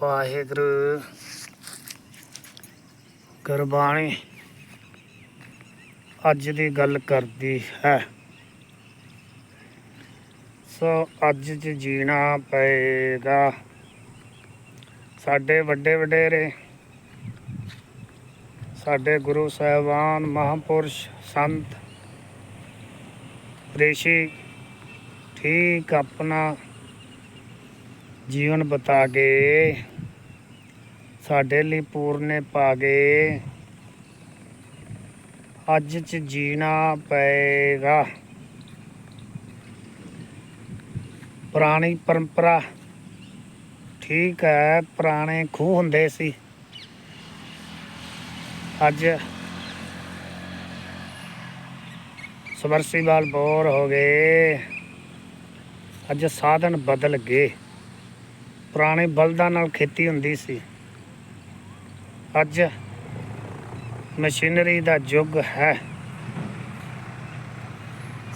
ਵਾਹਿਗੁਰੂ। ਗੁਰਬਾਣੀ ਅੱਜ ਦੀ ਗੱਲ ਕਰਦੀ ਹੈ। ਸੋ ਅੱਜ ਚ ਜੀਣਾ ਪਏਗਾ। ਸਾਡੇ ਵੱਡੇ ਵਡੇਰੇ, ਸਾਡੇ ਗੁਰੂ ਸਾਹਿਬਾਨ, ਮਹਾਪੁਰਸ਼ ਸੰਤ ਰਿਸ਼ੀ ਠੀਕ ਆਪਣਾ ਜੀਵਨ ਬਤਾ ਗਏ ਸਾਡੇ ਲਈ ਪੂਰਨੇ ਪਾ ਗਏ ਅੱਜ ਚ ਜੀਣਾ ਪਏਗਾ। ਪੁਰਾਣੀ ਪਰੰਪਰਾ ਠੀਕ ਹੈ, ਪੁਰਾਣੇ ਖੂਹ ਹੁੰਦੇ ਸੀ। ਅੱਜ ਸਬਰਸੀਵਾਲ ਬੋਰ ਹੋ ਗਏ। ਅੱਜ ਸਾਧਨ ਬਦਲ ਗਏ। ਪੁਰਾਣੇ ਬਲਦਾਂ ਨਾਲ ਖੇਤੀ ਹੁੰਦੀ ਸੀ। ਅੱਜ ਮਸ਼ੀਨਰੀ ਦਾ ਯੁੱਗ ਹੈ।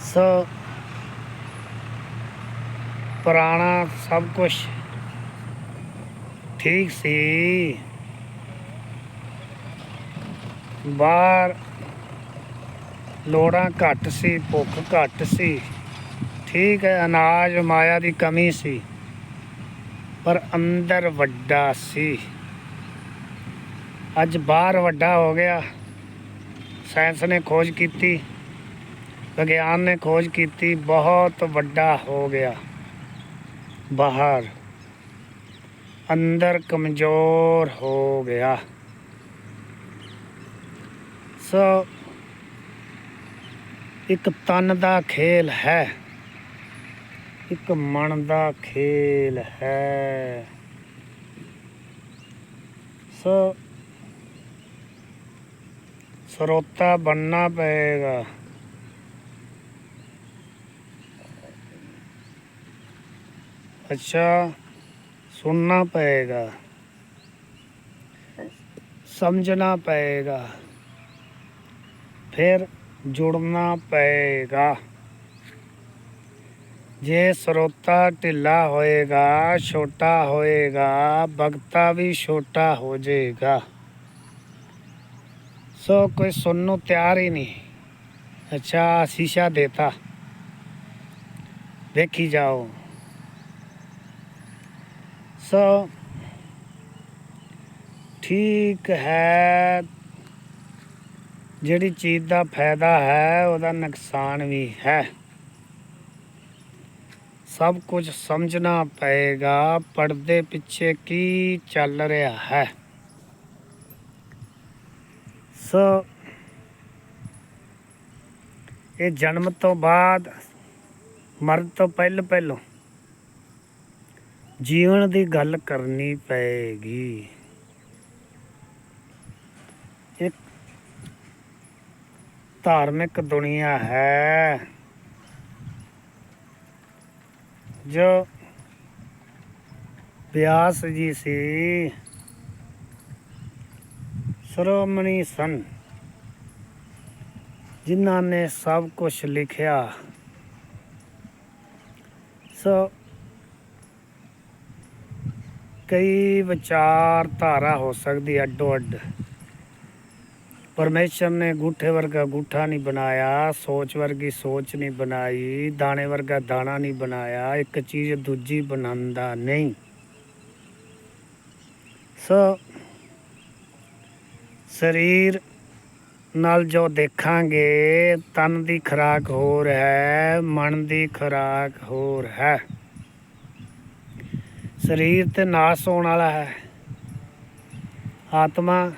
ਸੋ ਪੁਰਾਣਾ ਸਭ ਕੁਝ ਠੀਕ ਸੀ। ਬਾਹਰ ਲੋੜਾਂ ਘੱਟ ਸੀ, ਭੁੱਖ ਘੱਟ ਸੀ। ਠੀਕ ਹੈ, ਅਨਾਜ, ਮਾਇਆ ਦੀ ਕਮੀ ਸੀ। ਪਰ ਅੰਦਰ ਵੱਡਾ ਸੀ। ਅੱਜ ਬਾਹਰ ਵੱਡਾ ਹੋ ਗਿਆ। ਸਾਇੰਸ ਨੇ ਖੋਜ ਕੀਤੀ, ਵਿਗਿਆਨ ਨੇ ਖੋਜ ਕੀਤੀ, ਬਹੁਤ ਵੱਡਾ ਹੋ ਗਿਆ। ਬਾਹਰ ਅੰਦਰ ਕਮਜ਼ੋਰ ਹੋ ਗਿਆ। ਸੋ ਇੱਕ ਤਨ ਦਾ ਖੇਲ ਹੈ। ਇੱਕ ਮਨ ਦਾ ਖੇਲ ਹੈ। ਸੋ ਸਰੋਤਾ ਬਣਨਾ ਪਏਗਾ। ਅੱਛਾ, ਸੁਣਨਾ ਪਏਗਾ। ਸਮਝਣਾ ਪਏਗਾ। ਫਿਰ ਜੁੜਨਾ ਪਏਗਾ। ਜੇ ਸਰੋਤਾ ਢਿੱਲਾ ਹੋਏਗਾ, ਛੋਟਾ ਹੋਏਗਾ ਬਗਤਾ ਵੀ ਛੋਟਾ ਹੋ ਜਾਏਗਾ। ਸੋ ਕੋਈ ਸੁਣਨ ਨੂੰ ਤਿਆਰ ਹੀ ਨਹੀਂ। ਅੱਛਾ, ਸ਼ੀਸ਼ਾ ਦੇਤਾ। ਦੇਖੀ ਜਾਓ। ਸੋ ਠੀਕ ਹੈ, ਜਿਹੜੀ ਚੀਜ਼ ਦਾ ਫਾਇਦਾ ਹੈ, ਉਹਦਾ ਨੁਕਸਾਨ ਵੀ ਹੈ। ਸਭ ਕੁਝ ਸਮਝਣਾ ਪਏਗਾ ਪਰਦੇ ਪਿੱਛੇ ਕੀ ਚੱਲ ਰਿਹਾ ਹੈ? ਸੋ, ਇਹ ਜਨਮ ਤੋਂ ਬਾਅਦ, ਮਰਨ ਤੋਂ ਪਹਿਲ ਪਹਿਲੋਂ ਜੀਵਨ ਦੀ ਗੱਲ ਕਰਨੀ ਪਏਗੀ। ਇੱਕ ਧਾਰਮਿਕ ਦੁਨੀਆ ਹੈ। ਜੋ। ਵਿਆਸ ਜੀ ਸੀ। ਸ਼੍ਰੋਮਣੀ ਸਨ। ਜਿਨ੍ਹਾਂ ਨੇ ਸਭ ਕੁਝ ਲਿਖਿਆ। ਸੋ। ਕਈ ਵਿਚਾਰ ਧਾਰਾ ਹੋ ਸਕਦੀ ਅੱਡੋ ਅੱਡ ਪਰਮੇਸ਼ਰ ਨੇ ਗੂਠੇ ਵਰਗਾ ਗੂਠਾ ਨਹੀਂ ਬਣਾਇਆ, ਸੋਚ ਵਰਗੀ ਸੋਚ ਨਹੀਂ ਬਣਾਈ, ਦਾਣੇ ਵਰਗਾ ਦਾਣਾ ਨਹੀਂ ਬਣਾਇਆ, ਇੱਕ ਚੀਜ਼ ਦੂਜੀ ਬਣਾਉਂਦਾ ਨਹੀਂ। ਸੋ ਸਰੀਰ ਨਾਲ ਜੋ ਦੇਖਾਂਗੇ, ਤਨ ਦੀ ਖੁਰਾਕ ਹੋਰ ਹੈ, ਮਨ ਦੀ ਖੁਰਾਕ ਹੋਰ ਹੈ। ਸਰੀਰ ਤੇ ਨਾਸ ਹੋਣ ਵਾਲਾ ਹੈ। ਆਤਮਾ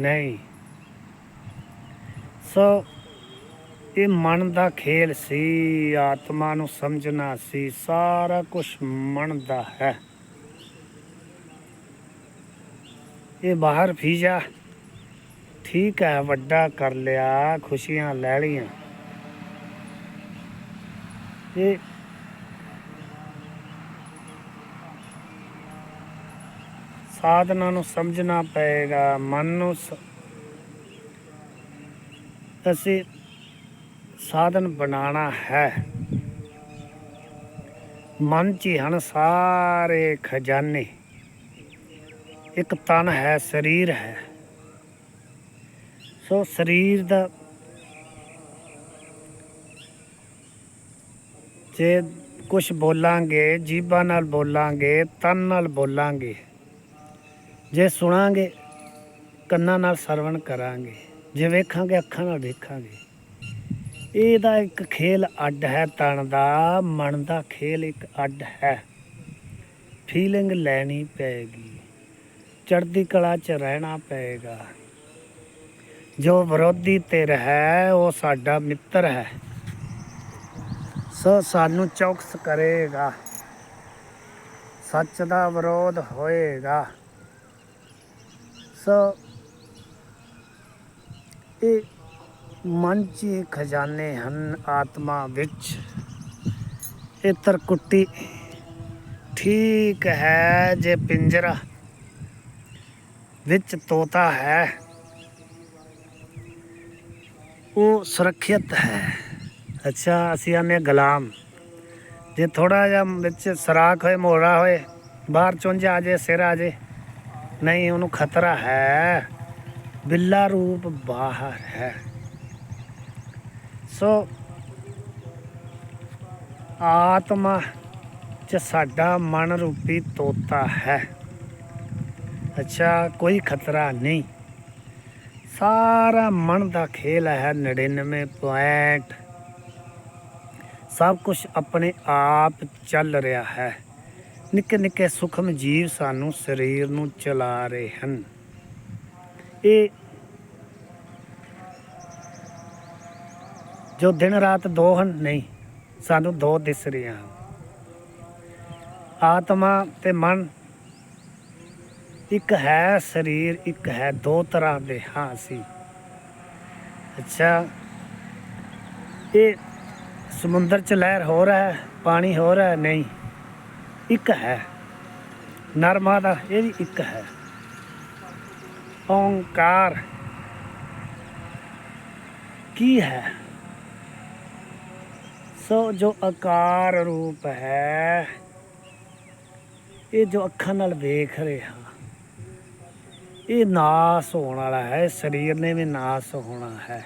ਨਹੀਂ। ਸੋ ਇਹ ਮਨ ਦਾ ਖੇਲ ਸੀ, ਆਤਮਾ ਨੂੰ ਸਮਝਣਾ ਸੀ, ਸਾਰਾ ਕੁਝ ਮਨ ਦਾ ਹੈ। ਇਹ ਬਾਹਰ ਫੀਜਾ। ਠੀਕ ਹੈ, ਵੱਡਾ ਕਰ ਲਿਆ, ਖੁਸ਼ੀਆਂ ਲੈ ਲਈਆਂ। ਇਹ ਸਾਧਨਾ ਨੂੰ ਸਮਝਣਾ ਪਏਗਾ, ਮਨ ਨੂੰ ਅਸੀਂ ਸਾਧਨ ਬਣਾਉਣਾ ਹੈ। ਮਨ 'ਚ ਹੀ ਹਨ ਸਾਰੇ ਖਜ਼ਾਨੇ। ਇੱਕ ਤਨ ਹੈ, ਸਰੀਰ ਹੈ। ਸੋ ਸਰੀਰ ਦਾ ਜੇ ਕੁਝ ਬੋਲਾਂਗੇ, ਜੀਬਾਂ ਨਾਲ ਬੋਲਾਂਗੇ, ਤਨ ਨਾਲ ਬੋਲਾਂਗੇ, ਜੇ ਸੁਣਾਂਗੇ, ਕੰਨਾਂ ਨਾਲ ਸਰਵਣ ਕਰਾਂਗੇ। ਜੇ ਵੇਖਾਂਗੇ, ਅੱਖਾਂ ਨਾਲ ਵੇਖਾਂਗੇ ਇਹਦਾ ਇੱਕ ਖੇਲ ਅੱਡ ਹੈ, ਤਣ ਦਾ, ਮਨ ਦਾ ਖੇਲ ਇੱਕ ਅੱਡ ਹੈ। ਫੀਲਿੰਗ ਲੈਣੀ ਪਏਗੀ, ਚੜ੍ਹਦੀ ਕਲਾ 'ਚ ਰਹਿਣਾ ਪਏਗਾ। ਜੋ ਵਿਰੋਧੀ ਧਿਰ ਹੈ, ਉਹ ਸਾਡਾ ਮਿੱਤਰ ਹੈ। ਸੋ ਸਾਨੂੰ ਚੌਕਸ ਕਰੇਗਾ। ਸੱਚ ਦਾ ਵਿਰੋਧ ਹੋਏਗਾ। ਸੋ ਇਹ ਮਨ 'ਚ ਹੀ ਖਜ਼ਾਨੇ ਹਨ ਆਤਮਾ ਵਿੱਚ। ਇਹ ਤਰਕੁੱਟੀ ਠੀਕ ਹੈ ਜੇ ਪਿੰਜਰਾ ਵਿੱਚ ਤੋਤਾ ਹੈ। ਉਹ ਸੁਰੱਖਿਅਤ ਹੈ। ਅੱਛਾ, ਅਸੀਂ ਆਨੇ ਗੁਲਾਮ। ਜੇ ਥੋੜਾ ਜਿਹਾ ਵਿੱਚ ਸਰਾਖ ਹੋਏ ਮੋੜਾ ਹੋਏ, ਬਾਹਰ ਚੁੰਝ ਆ ਜੇ, ਸਿਰ ਆ ਜੇ, ਨਹੀਂ, ਉਹਨੂੰ ਖਤਰਾ ਹੈ। ਬਿੱਲਾ ਰੂਪ ਬਾਹਰ ਹੈ। ਸੋ ਆਤਮਾ ਚ ਸਾਡਾ ਮਨ ਰੂਪੀ ਤੋਤਾ ਹੈ। ਅੱਛਾ, ਕੋਈ ਖਤਰਾ ਨਹੀਂ। ਸਾਰਾ ਮਨ ਦਾ ਖੇਲ ਹੈ 99 ਪੁਆਇੰਟ। ਸਭ ਕੁਝ ਆਪਣੇ ਆਪ ਚੱਲ ਰਿਹਾ ਹੈ। ਨਿੱਕੇ ਨਿੱਕੇ ਸੁਖਮ ਜੀਵ ਸਾਨੂੰ ਸਰੀਰ ਨੂੰ ਚਲਾ ਰਹੇ ਹਨ। ਇਹ ਜੋ ਦਿਨ ਰਾਤ ਦੋ ਹਨ ਨਹੀਂ, ਸਾਨੂੰ ਦੋ ਦਿਸ ਰਹੀਆਂ। ਹਨ ਆਤਮਾ ਤੇ ਮਨ, ਇੱਕ ਹੈ ਸਰੀਰ, ਇੱਕ ਹੈ ਦੋ ਤਰ੍ਹਾਂ ਦੇ ਹਾਂ ਅਸੀਂ। ਅੱਛਾ, ਇਹ ਸਮੁੰਦਰ ਚ ਲਹਿਰ ਹੋ ਰਿਹਾ ਹੈ, ਪਾਣੀ ਹੋ ਰਿਹਾ ਹੈ, ਨਹੀਂ, ਇੱਕ ਹੈ। ਨਰਮਾ ਦਾ, ਇਹ ਵੀ ਇੱਕ ਹੈ। ਓੰਕਾਰ, ਕੀ ਹੈ? ਸੋ ਜੋ ਆਕਾਰ ਰੂਪ ਹੈ, ਇਹ ਜੋ ਅੱਖਾਂ ਨਾਲ ਵੇਖ ਰਹੇ ਹਾਂ ਇਹ ਨਾਸ ਹੋਣ ਵਾਲਾ ਹੈ, ਸਰੀਰ ਨੇ ਵੀ ਨਾਸ ਹੋਣਾ ਹੈ।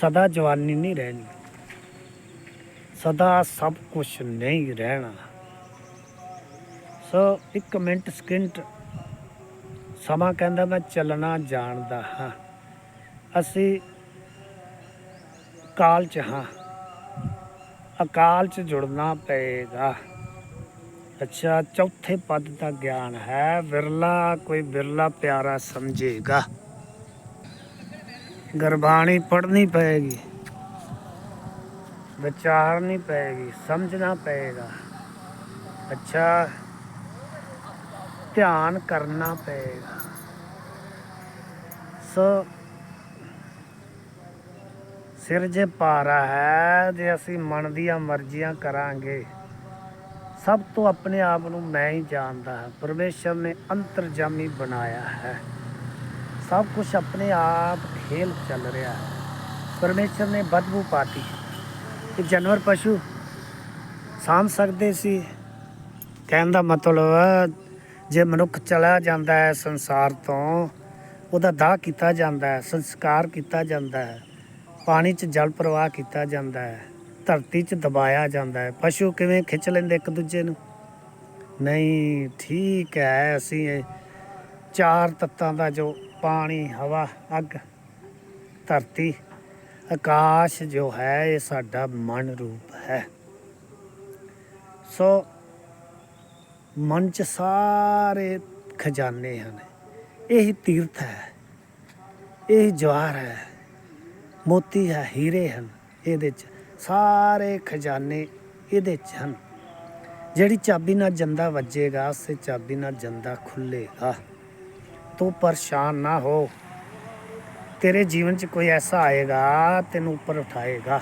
ਸਦਾ ਜਵਾਨੀ ਨਹੀਂ ਰਹਿਣੀ। ਸਦਾ ਸਭ ਕੁਝ ਨਹੀਂ ਰਹਿਣਾ। ਸੋ ਇੱਕ ਮਿੰਟ, ਸਕਿੰਟ, ਸਮਾਂ ਕਹਿੰਦਾ ਮੈਂ ਚੱਲਣਾ ਜਾਣਦਾ ਹਾਂ। ਅਸੀਂ ਕਾਲ ਚ ਹਾਂ। ਅਕਾਲ ਚ ਜੁੜਨਾ ਪਏਗਾ। ਅੱਛਾ, ਚੌਥੇ ਪਦ ਦਾ ਗਿਆਨ ਹੈ, ਵਿਰਲਾ, ਕੋਈ ਵਿਰਲਾ ਪਿਆਰਾ ਸਮਝੇਗਾ। ਗੁਰਬਾਣੀ ਪੜ੍ਹਨੀ ਪਏਗੀ, ਵਿਚਾਰਨੀ ਪਏਗੀ, ਸਮਝਣਾ ਪਏਗਾ। ਅੱਛਾ, ਧਿਆਨ ਕਰਨਾ ਪਏਗਾ। ਸੋ ਸਿਰ ਜੇ ਪਾਰਾ ਹੈ ਜੇ ਅਸੀਂ ਮਨ ਦੀਆਂ ਮਰਜ਼ੀਆਂ ਕਰਾਂਗੇ। ਸਭ ਤੋਂ ਆਪਣੇ ਆਪ ਨੂੰ ਮੈਂ ਹੀ ਜਾਣਦਾ ਹਾਂ। ਪਰਮੇਸ਼ਰ ਨੇ ਅੰਤਰਜਾਮੀ ਬਣਾਇਆ ਹੈ। ਸਭ ਕੁਝ ਆਪਣੇ ਆਪ ਖੇਲ ਚੱਲ ਰਿਹਾ ਹੈ। ਪਰਮੇਸ਼ਰ ਨੇ ਬਦਬੂ ਪਾਤੀ। ਕਿ ਜਾਨਵਰ ਪਸ਼ੂ ਸਾਂਭ ਸਕਦੇ ਸੀ। ਕਹਿਣ ਦਾ ਮਤਲਬ ਜੇ ਮਨੁੱਖ ਚਲਾ ਜਾਂਦਾ ਹੈ ਸੰਸਾਰ ਤੋਂ, ਉਹਦਾ ਦਾਹ ਕੀਤਾ ਜਾਂਦਾ ਹੈ, ਸੰਸਕਾਰ ਕੀਤਾ ਜਾਂਦਾ ਹੈ। ਪਾਣੀ 'ਚ ਜਲ ਪ੍ਰਵਾਹ ਕੀਤਾ ਜਾਂਦਾ ਹੈ, ਧਰਤੀ 'ਚ ਦਬਾਇਆ ਜਾਂਦਾ ਹੈ। ਪਸ਼ੂ ਕਿਵੇਂ ਖਿੱਚ ਲੈਂਦੇ ਇੱਕ ਦੂਜੇ ਨੂੰ? ਨਹੀਂ, ਠੀਕ ਹੈ, ਅਸੀਂ ਇਹ ਚਾਰ ਤੱਤਾਂ ਦਾ ਜੋ ਪਾਣੀ, ਹਵਾ, ਅੱਗ, ਧਰਤੀ, ਆਕਾਸ਼ ਜੋ ਹੈ, ਇਹ ਸਾਡਾ ਮਨ ਰੂਪ ਹੈ। ਸੋ ਮਨ ਚ ਸਾਰੇ ਖਜ਼ਾਨੇ ਹਨ। ਇਹੀ ਤੀਰਥ ਹੈ, ਇਹ ਜਵਾਰ ਹੈ। ਮੋਤੀ ਹੈ, ਹੀਰੇ ਹਨ। ਇਹਦੇ ਚ ਸਾਰੇ ਖਜ਼ਾਨੇ ਇਹਦੇ ਚ ਹਨ। ਜਿਹੜੀ ਚਾਬੀ ਨਾਲ ਜੰਦਾ ਵੱਜੇਗਾ, ਉਸੇ ਚਾਬੀ ਨਾਲ ਜੰਦਾ ਖੁੱਲੇਗਾ ਤੂੰ ਪਰੇਸ਼ਾਨ ਨਾ ਹੋ। ਤੇਰੇ ਜੀਵਨ 'ਚ ਕੋਈ ਐਸਾ ਆਏਗਾ, ਤੈਨੂੰ ਉੱਪਰ ਉਠਾਏਗਾ।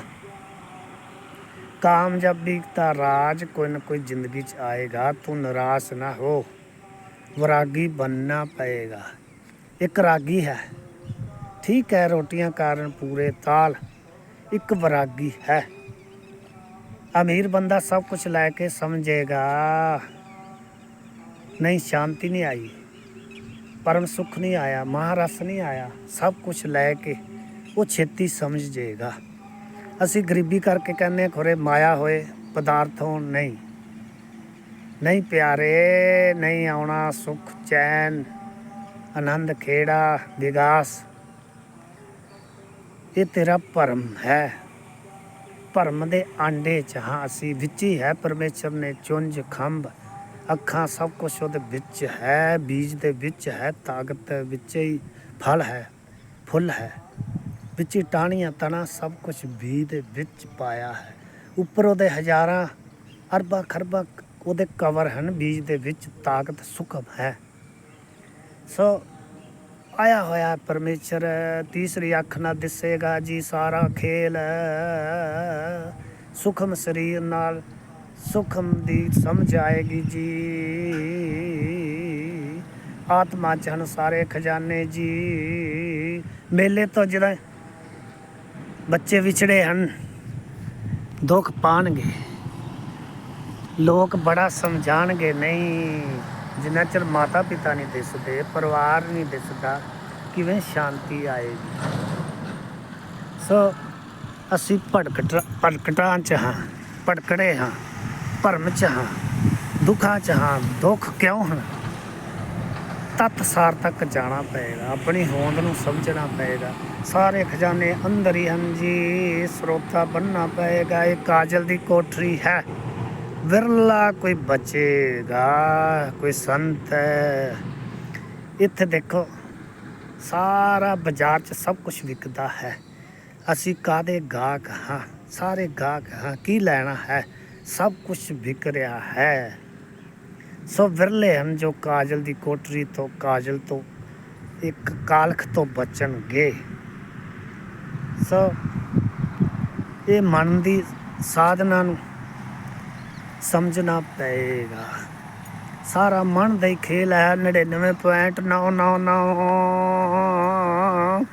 ਕਾਮਯਾਬੀ ਦਾ ਰਾਜ ਕੋਈ ਨਾ ਕੋਈ ਜ਼ਿੰਦਗੀ 'ਚ ਆਏਗਾ, ਤੂੰ ਨਿਰਾਸ਼ ਨਾ ਹੋ। ਵਿਰਾਗੀ ਬੰਨਣਾ ਪਏਗਾ। ਇੱਕ ਰਾਗੀ ਹੈ। ਠੀਕ ਹੈ ਰੋਟੀਆਂ ਕਾਰਨ ਪੂਰੇ ਤਾਲ। ਇੱਕ ਵਰਾਗੀ ਹੈ। ਅਮੀਰ ਬੰਦਾ ਸਭ ਕੁਝ ਲੈ ਕੇ ਸਮਝੇਗਾ। ਨਹੀਂ, ਸ਼ਾਂਤੀ ਨਹੀਂ ਆਈ। ਪਰਮ ਸੁਖ ਨਹੀਂ ਆਇਆ, ਮਹਾਰਸ ਨਹੀਂ ਆਇਆ। ਸਭ ਕੁਝ ਲੈ ਕੇ ਉਹ ਛੇਤੀ ਸਮਝ ਜਾਏਗਾ ਅਸੀਂ ਗਰੀਬੀ ਕਰਕੇ ਕਹਿੰਦੇ ਖੋਰੇ ਮਾਇਆ ਹੋਏ, ਪਦਾਰਥ ਹੋਣ ਨਹੀਂ। ਨਹੀਂ ਪਿਆਰੇ, ਨਹੀਂ ਆਉਣਾ ਸੁਖ, ਚੈਨ, ਆਨੰਦ, ਖੇੜਾ, ਵਿਗਾਸ। ਇਹ ਤੇਰਾ ਭਰਮ ਹੈ। ਭਰਮ ਦੇ ਆਂਡੇ ਚ ਹਾਂ, ਅਸੀਂ ਵਿੱਚ ਹੀ ਹੈ। ਪਰਮੇਸ਼ਰ ਨੇ ਚੁੰਝ, ਖੰਭ, ਅੱਖਾਂ ਸਭ ਕੁਝ ਉਹਦੇ ਵਿੱਚ ਹੈ। ਬੀਜ ਦੇ ਵਿੱਚ ਹੈ, ਤਾਕਤ ਵਿੱਚ ਹੀ ਫਲ ਹੈ, ਫੁੱਲ ਹੈ। ਵਿੱਚ ਹੀ ਟਾਹਣੀਆਂ, ਤਣਾ ਸਭ ਕੁਝ ਬੀਜ ਦੇ ਵਿੱਚ ਪਾਇਆ ਹੈ। ਉੱਪਰ ਉਹਦੇ ਹਜ਼ਾਰਾਂ ਅਰਬਾਂ ਖਰਬਾਂ ਉਹਦੇ ਕਵਰ ਹਨ। ਬੀਜ ਦੇ ਵਿੱਚ ਤਾਕਤ, ਸੁਖਮ ਹੈ। ਸੋ ਆਇਆ ਹੋਇਆ ਪਰਮੇਸ਼ਰ, ਤੀਸਰੀ ਅੱਖ ਨਾਲ ਦਿਸੇਗਾ ਜੀ ਸਾਰਾ ਖੇਲ। ਸੁਖਮ ਸਰੀਰ ਨਾਲ ਸੁਖਮ ਦੀ ਸਮਝ ਆਏਗੀ ਜੀ। ਆਤਮਾ ਚ ਹਨ ਸਾਰੇ ਖਜ਼ਾਨੇ ਜੀ। ਮੇਲੇ ਤੋਂ ਜਿਹੜਾ ਬੱਚੇ ਵਿਛੜੇ ਹਨ, ਦੁੱਖ ਪਾਣਗੇ। ਲੋਕ ਬੜਾ ਸਮਝਾਣਗੇ, ਨਹੀਂ। ਜਿੰਨਾ ਚਿਰ ਮਾਤਾ ਪਿਤਾ ਨਹੀਂ ਦਿਸਦੇ, ਪਰਿਵਾਰ ਨਹੀਂ ਦਿਸਦਾ, ਕਿਵੇਂ ਸ਼ਾਂਤੀ ਆਏਗੀ? ਸੋ, ਅਸੀਂ ਭਟਕਟ ਭਟਕਟਾਂ ਚ ਹਾਂ ਭਟਕੜੇ ਹਾਂ, ਭਰਮ ਚ ਹਾਂ, ਦੁੱਖਾਂ ਚ ਹਾਂ, ਦੁੱਖ ਕਿਉਂ ਹਨ? ਤਤ ਸਾਰ ਤੱਕ ਜਾਣਾ ਪਏਗਾ, ਆਪਣੀ ਹੋਂਦ ਨੂੰ ਸਮਝਣਾ ਪਏਗਾ। ਸਾਰੇ ਖਜ਼ਾਨੇ ਅੰਦਰ ਹੀ ਹਨ ਜੀ, ਸਰੋਤਾ ਬੰਨਣਾ ਪਏਗਾ, ਇਹ ਕਾਜਲ ਦੀ ਕੋਠਰੀ ਹੈ। ਵਿਰਲਾ ਕੋਈ ਬਚੇਗਾ, ਕੋਈ ਸੰਤ ਹੈ। ਇੱਥੇ ਦੇਖੋ, ਸਾਰਾ ਬਾਜ਼ਾਰ 'ਚ ਸਭ ਕੁਝ ਵਿਕਦਾ ਹੈ। ਅਸੀਂ ਕਾਦੇ ਗਾਹਕ ਹਾਂ? ਸਾਰੇ ਗਾਹਕ ਹਾਂ, ਕੀ ਲੈਣਾ ਹੈ? ਸਭ ਕੁਝ ਵਿਕ ਰਿਹਾ ਹੈ। ਸੋ ਵਿਰਲੇ ਹਨ ਜੋ ਕਾਜਲ ਦੀ ਕੋਟਰੀ ਤੋਂ, ਕਾਜਲ ਤੋਂ, ਇੱਕ ਕਾਲਖ ਤੋਂ ਬਚਣਗੇ। ਸੋ ਇਹ ਮਨ ਦੀ ਸਾਧਨਾ ਨੂੰ ਸਮਝਣਾ ਪਏਗਾ। ਸਾਰਾ ਮਨ ਦਾ ਹੀ ਖੇਲ ਹੈ 99.999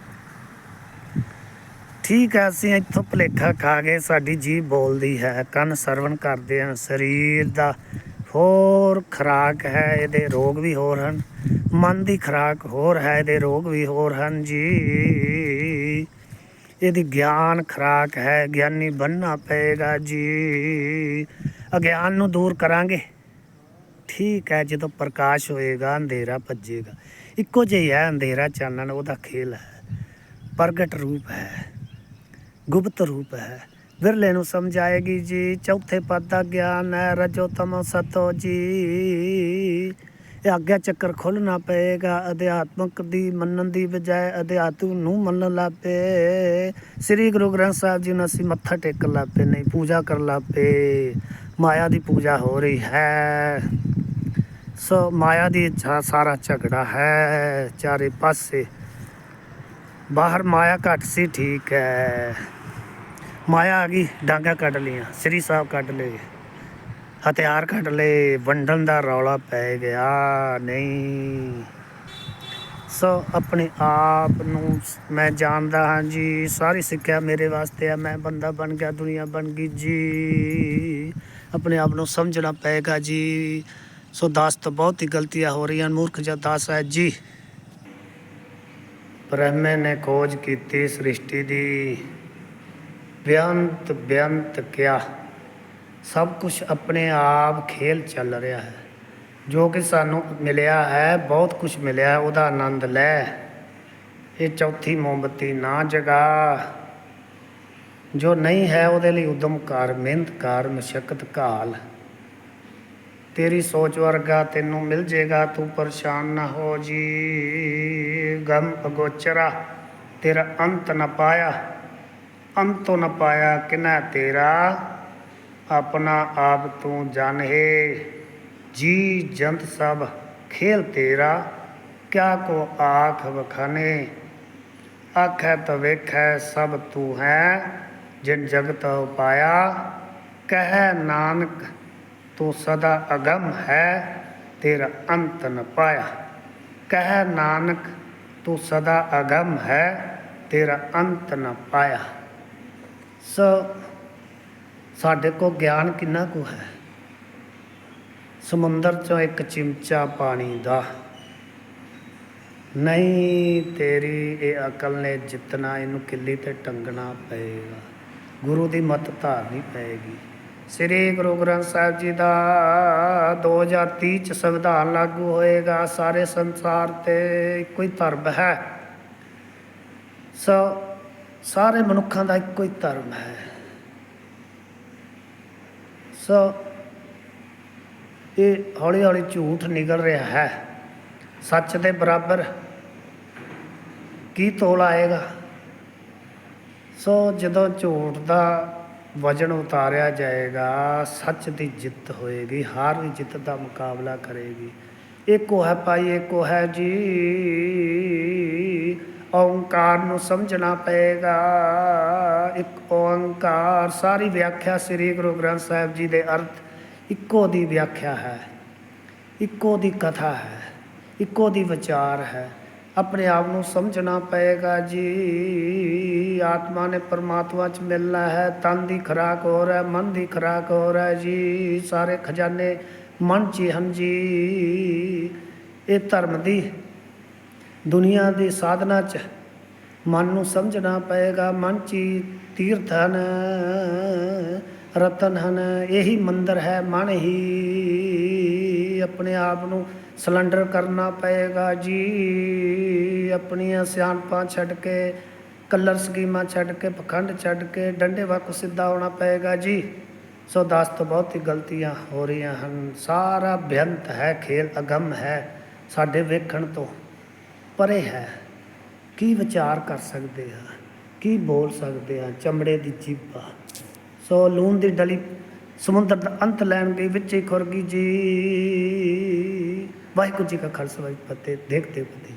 ਠੀਕ ਹੈ, ਅਸੀਂ ਇੱਥੋਂ ਭੁਲੇਖਾ ਖਾ ਗਏ, ਸਾਡੀ ਜੀਭ ਬੋਲਦੀ ਹੈ, ਕੰਨ ਸਰਵਣ ਕਰਦੇ ਹਨ, ਸਰੀਰ ਦਾ ਹੋਰ ਖਰਾਕ ਹੈ, ਇਹਦੇ ਰੋਗ ਵੀ ਹੋਰ ਹਨ, ਮਨ ਦੀ ਖਰਾਕ ਹੋਰ ਹੈ, ਇਹਦੇ ਰੋਗ ਵੀ ਹੋਰ ਹਨ ਜੀ। ਇਹਦੀ ਗਿਆਨ ਖਰਾਕ ਹੈ, ਗਿਆਨੀ ਬੰਨਣਾ ਪਏਗਾ ਜੀ। ਅਗਿਆਨ ਨੂੰ ਦੂਰ ਕਰਾਂਗੇ। ਠੀਕ ਹੈ, ਜਦੋਂ ਪ੍ਰਕਾਸ਼ ਹੋਏਗਾ, ਅੰਧੇਰਾ ਭੱਜੇਗਾ। ਇੱਕੋ ਜਿਹਾ ਹੈ ਅੰਧੇਰਾ ਚਾਨਣ, ਉਹਦਾ ਖੇਲ ਹੈ। ਪ੍ਰਗਟ ਰੂਪ ਹੈ, ਗੁਪਤ ਰੂਪ ਹੈ। ਵਿਰਲੇ ਨੂੰ ਸਮਝਾਏਗੀ ਜੀ, ਚੌਥੇ ਪਦ ਦਾ ਗਿਆਨ ਹੈ, ਰਜੋ ਤਮੋ ਸਤੋ ਜੀ। ਇਹ ਆਗਿਆ ਚੱਕਰ ਖੋਲਣਾ ਪਏਗਾ, ਅਧਿਆਤਮਕ ਦੀ ਮੰਨਣ ਦੀ ਬਜਾਏ ਅਧਿਆਤਮ ਨੂੰ ਮੰਨਣ ਲੱਪੇ। ਸ੍ਰੀ ਗੁਰੂ ਗ੍ਰੰਥ ਸਾਹਿਬ ਜੀ ਨੂੰ ਅਸੀਂ ਮੱਥਾ ਟੇਕਣ ਲੱਪੇ, ਨਹੀਂ, ਪੂਜਾ ਕਰਨ ਲੱਪੇ। ਮਾਇਆ ਦੀ ਪੂਜਾ ਹੋ ਰਹੀ ਹੈ। ਸੋ ਮਾਇਆ ਦੀ ਇੱਛਾ ਸਾਰਾ ਝਗੜਾ ਹੈ। ਚਾਰੇ ਪਾਸੇ ਬਾਹਰ ਮਾਇਆ ਘੱਟ ਸੀ, ਠੀਕ ਹੈ। ਮਾਇਆ ਆ ਗਈ, ਡਾਂਗਾ ਕੱਢ ਲੀਆਂ ਸ੍ਰੀ ਸਾਹਿਬ ਕੱਢ ਲਏ, ਹਥਿਆਰ ਕੱਢ ਲਏ, ਵੰਡਣ ਦਾ ਰੌਲਾ ਪੈ ਗਿਆ, ਨਹੀਂ। ਸੋ ਆਪਣੇ ਆਪ ਨੂੰ ਮੈਂ ਜਾਣਦਾ ਹਾਂ ਜੀ, ਸਾਰੀ ਸਿੱਖਿਆ ਮੇਰੇ ਵਾਸਤੇ ਆ, ਮੈਂ ਬੰਦਾ ਬਣ ਗਿਆ, ਦੁਨੀਆ ਬਣ ਗਈ ਜੀ। ਆਪਣੇ ਆਪ ਨੂੰ ਸਮਝਣਾ ਪਏਗਾ ਜੀ। ਸੋ ਦਾਸ ਤੋਂ ਬਹੁਤ ਹੀ ਗਲਤੀਆਂ ਹੋ ਰਹੀਆਂ, ਮੂਰਖ ਜਿਹਾ ਦਾਸ ਹੈ ਜੀ। ਬ੍ਰਹਮੇ ਨੇ ਖੋਜ ਕੀਤੀ ਸ੍ਰਿਸ਼ਟੀ ਦੀ। ਬੇਅੰਤ ਬੇਅੰਤ ਕਿਆ? ਸਭ ਕੁਝ ਆਪਣੇ ਆਪ ਖੇਲ ਚੱਲ ਰਿਹਾ ਹੈ। ਜੋ ਕਿ ਸਾਨੂੰ ਮਿਲਿਆ ਹੈ, ਬਹੁਤ ਕੁਝ ਮਿਲਿਆ ਉਹਦਾ ਆਨੰਦ ਲੈ। ਇਹ ਚੌਥੀ ਮੋਮਬਤੀ ਨਾ ਜਗਾ। ਜੋ ਨਹੀਂ ਹੈ ਉਹਦੇ ਲਈ ਉਦਮ ਕਰ, ਮਿਹਨਤ ਕਰ, ਮਸ਼ਕਤ ਕਾਲ ਤੇਰੀ ਸੋਚ ਵਰਗਾ ਤੈਨੂੰ ਮਿਲ ਜੇਗਾ, ਤੂੰ ਪਰੇਸ਼ਾਨ ਨਾ ਹੋ ਜੀ। ਗਮ ਅਗੋਚਰਾ, ਤੇਰਾ ਅੰਤ ਨਾ ਪਾਇਆ। ਅੰਤੋਂ ਨਾ ਪਾਇਆ ਕਿਨਾ ਤੇਰਾ। ਆਪਣਾ ਆਪ ਤੂੰ ਜਾਣੇ ਜੀ ਜੰਤ ਸਭ, ਖੇਲ ਤੇਰਾ। ਕਿਆ ਕੋ ਆਖ ਵਖਾਨੇ। ਆਖੈ ਤਾਂ ਵੇਖੈ ਸਭ ਤੂੰ ਹੈ। ਜਿਨ ਜਗਤ ਉਪਾਇਆ, ਕਹਿ ਨਾਨਕ, ਤੂੰ ਸਦਾ ਅਗਮ ਹੈ, ਤੇਰਾ ਅੰਤ ਨ ਪਾਇਆ। ਕਹਿ ਨਾਨਕ, ਤੂੰ ਸਦਾ ਅਗਮ ਹੈ, ਤੇਰਾ ਅੰਤ ਨ ਪਾਇਆ। ਸੋ ਸਾਡੇ ਕੋ ਗਿਆਨ ਕਿੰਨਾ ਕੁ ਹੈ? ਸਮੁੰਦਰ ਚੋਂ ਇੱਕ ਚਿਮਚਾ ਪਾਣੀ ਦਾ। ਨਹੀਂ ਤੇਰੀ ਇਹ ਅਕਲ ਨੇ ਜਿੱਤਣਾ ਇਹਨੂੰ ਕਿੱਲੀ ਤੇ ਟੰਗਣਾ ਪਏਗਾ। ਗੁਰੂ ਦੀ ਮੱਤ ਧਾਰਨੀ ਪਏਗੀ। ਸ੍ਰੀ ਗੁਰੂ ਗ੍ਰੰਥ ਸਾਹਿਬ ਜੀ ਦਾ 2030 ਚ ਸੰਵਿਧਾਨ ਲਾਗੂ ਹੋਏਗਾ। ਸਾਰੇ ਸੰਸਾਰ ਤੇ ਇੱਕੋ ਹੀ ਧਰਮ ਹੈ। ਸੋ ਸਾਰੇ ਮਨੁੱਖਾਂ ਦਾ ਇੱਕੋ ਹੀ ਧਰਮ ਹੈ। ਸੋ ਇਹ ਹੌਲੀ ਹੌਲੀ ਝੂਠ ਨਿਕਲ ਰਿਹਾ ਹੈ। ਸੱਚ ਦੇ ਬਰਾਬਰ ਕੀ ਤੋਲ ਆਏਗਾ? ਸੋ ਜਦੋਂ ਝੂਠ ਦਾ ਵਜਨ ਉਤਾਰਿਆ ਜਾਏਗਾ, ਸੱਚ ਦੀ ਜਿੱਤ ਹੋਏਗੀ, ਹਾਰ ਦੀ ਜਿੱਤ ਦਾ ਮੁਕਾਬਲਾ ਕਰੇਗੀ। ਇੱਕੋ ਹੈ ਭਾਈ, ਇੱਕੋ ਹੈ ਜੀ। ਓੰਕਾਰ ਨੂੰ ਸਮਝਣਾ ਪਏਗਾ। ਇੱਕ ਓੰਕਾਰ, ਸਾਰੀ ਵਿਆਖਿਆ ਸ੍ਰੀ ਗੁਰੂ ਗ੍ਰੰਥ ਸਾਹਿਬ ਜੀ ਦੇ ਅਰਥ ਇੱਕੋ ਦੀ ਵਿਆਖਿਆ ਹੈ, ਇੱਕੋ ਦੀ ਕਥਾ ਹੈ, ਇੱਕੋ ਦੀ ਵਿਚਾਰ ਹੈ। ਆਪਣੇ ਆਪ ਨੂੰ ਸਮਝਣਾ ਪਏਗਾ ਜੀ। ਆਤਮਾ ਨੇ ਪਰਮਾਤਮਾ ਚ ਮਿਲਣਾ ਹੈ, ਤਨ ਦੀ ਖੁਰਾਕ ਹੋ ਹੈ, ਮਨ ਦੀ ਖੁਰਾਕ ਹੋ ਹੈ ਜੀ। ਸਾਰੇ ਖਜ਼ਾਨੇ ਮਨ ਚ ਹੀ ਹਨ ਜੀ। ਇਹ ਧਰਮ ਦੀ, ਦੁਨੀਆ ਦੀ ਸਾਧਨਾ ਚ ਮਨ ਨੂੰ ਸਮਝਣਾ ਪਏਗਾ। ਮਨ ਚ ਹੀ ਤੀਰਥ ਹਨ, ਰਤਨ ਹਨ, ਇਹੀ ਮੰਦਰ ਹੈ। ਮਨ ਹੀ ਆਪਣੇ ਆਪ ਨੂੰ ਸਿਲੰਡਰ ਕਰਨਾ ਪਏਗਾ ਜੀ। ਆਪਣੀਆਂ ਸਿਆਣਪਾਂ ਛੱਡ ਕੇ, ਕਲਰ ਸਕੀਮਾਂ ਛੱਡ ਕੇ, ਪਖੰਡ ਛੱਡ ਕੇ, ਡੰਡੇ ਵਾਕ ਸਿੱਧਾ ਹੋਣਾ ਪਏਗਾ ਜੀ। ਸੋ ਦਾਸ ਤੋਂ ਬਹੁਤ ਹੀ ਗਲਤੀਆਂ ਹੋ ਰਹੀਆਂ ਹਨ। ਸਾਰਾ ਬੇਅੰਤ ਹੈ, ਖੇਲ ਅਗੰਮ ਹੈ, ਸਾਡੇ ਵੇਖਣ ਤੋਂ ਪਰੇ ਹੈ। ਕੀ ਵਿਚਾਰ ਕਰ ਸਕਦੇ ਹਾਂ? ਕੀ ਬੋਲ ਸਕਦੇ ਹਾਂ? ਚਮੜੇ ਦੀ ਜੀਭਾ। ਸੋ ਲੂਣ ਦੀ ਡਲੀ ਸਮੁੰਦਰ ਦਾ ਅੰਤ ਲੈਣ ਗਈ, ਵਿੱਚ ਹੀ ਖੁਰ ਗਈ ਜੀ। ਵਾਹਿਗੁਰੂ ਜੀ ਕਾ ਖਾਲਸਾ ਵਾਹਿਗੁਰੂ ਫਤਿਹ। ਦੇਖਦੇ ਫਤਿਹ